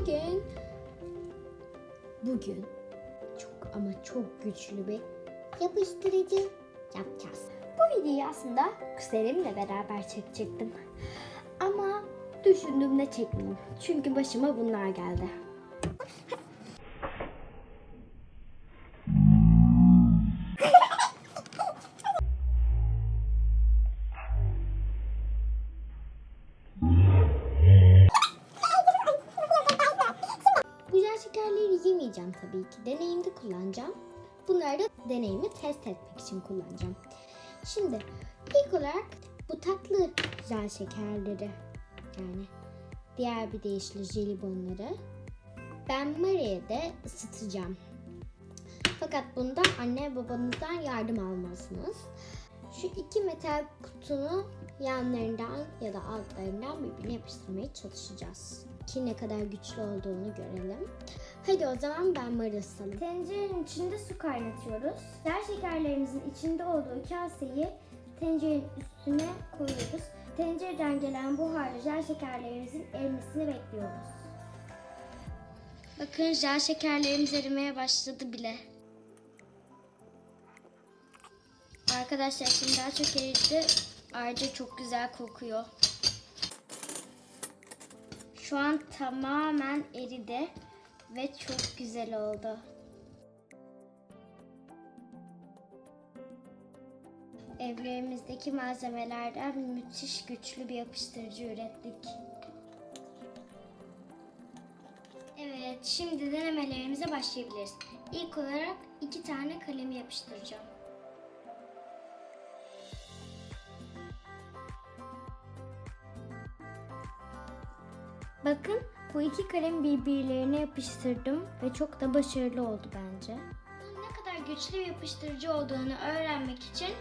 Bugün bugün çok ama çok güçlü bir yapıştırıcı yapacağız. Bu videoyu aslında kuzenimle beraber çekecektim. Ama düşündüğümde çekmeyeyim. Çünkü başıma bunlar geldi. Yemeyeceğim tabii ki. Deneyimde kullanacağım. Bunları da deneyimi test etmek için kullanacağım. Şimdi ilk olarak bu tatlı yağ şekerleri yani diğer bir deyişle jelibonları ben Maria'da ısıtacağım. Fakat bunda anne babanızdan yardım almalısınız. Şu iki metal kutunun yanlarından ya da altlarından birbirine yapıştırmaya çalışacağız. Ki ne kadar güçlü olduğunu görelim. Hadi o zaman ben Maria ısıtalım. Tencerenin içinde su kaynatıyoruz. Yer şekerlerimizin içinde olduğu kaseyi tencerenin üstüne koyuyoruz. Tencereden gelen buharla yer şekerlerimizin erimesini bekliyoruz. Bakın jel şekerlerimiz erimeye başladı bile. Arkadaşlar şimdi daha çok eridi. Ayrıca çok güzel kokuyor. Şu an tamamen eridi ve çok güzel oldu. Evlerimizdeki malzemelerden müthiş güçlü bir yapıştırıcı ürettik. Evet, şimdi denemelerimize başlayabiliriz. İlk olarak iki tane kalemi yapıştıracağım. Bakın bu iki kalemi birbirlerine yapıştırdım ve çok da başarılı oldu bence. Bunun ne kadar güçlü bir yapıştırıcı olduğunu öğrenmek için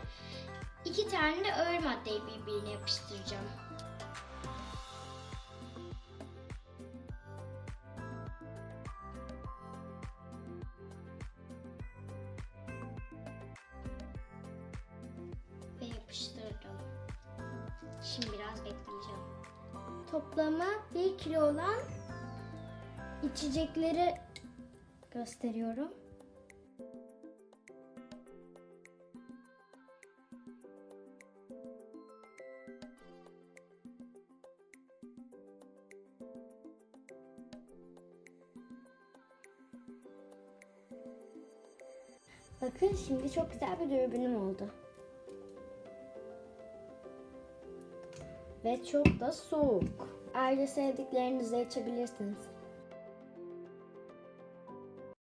iki tane de ağır maddeyi birbirine yapıştıracağım. ve yapıştırdım. Şimdi biraz bekleyeceğim. Toplamı 1 kilo olan içecekleri gösteriyorum. Bakın şimdi çok güzel bir dürbünüm oldu. Ve çok da soğuk. Ayrıca sevdiklerinizle içebilirsiniz.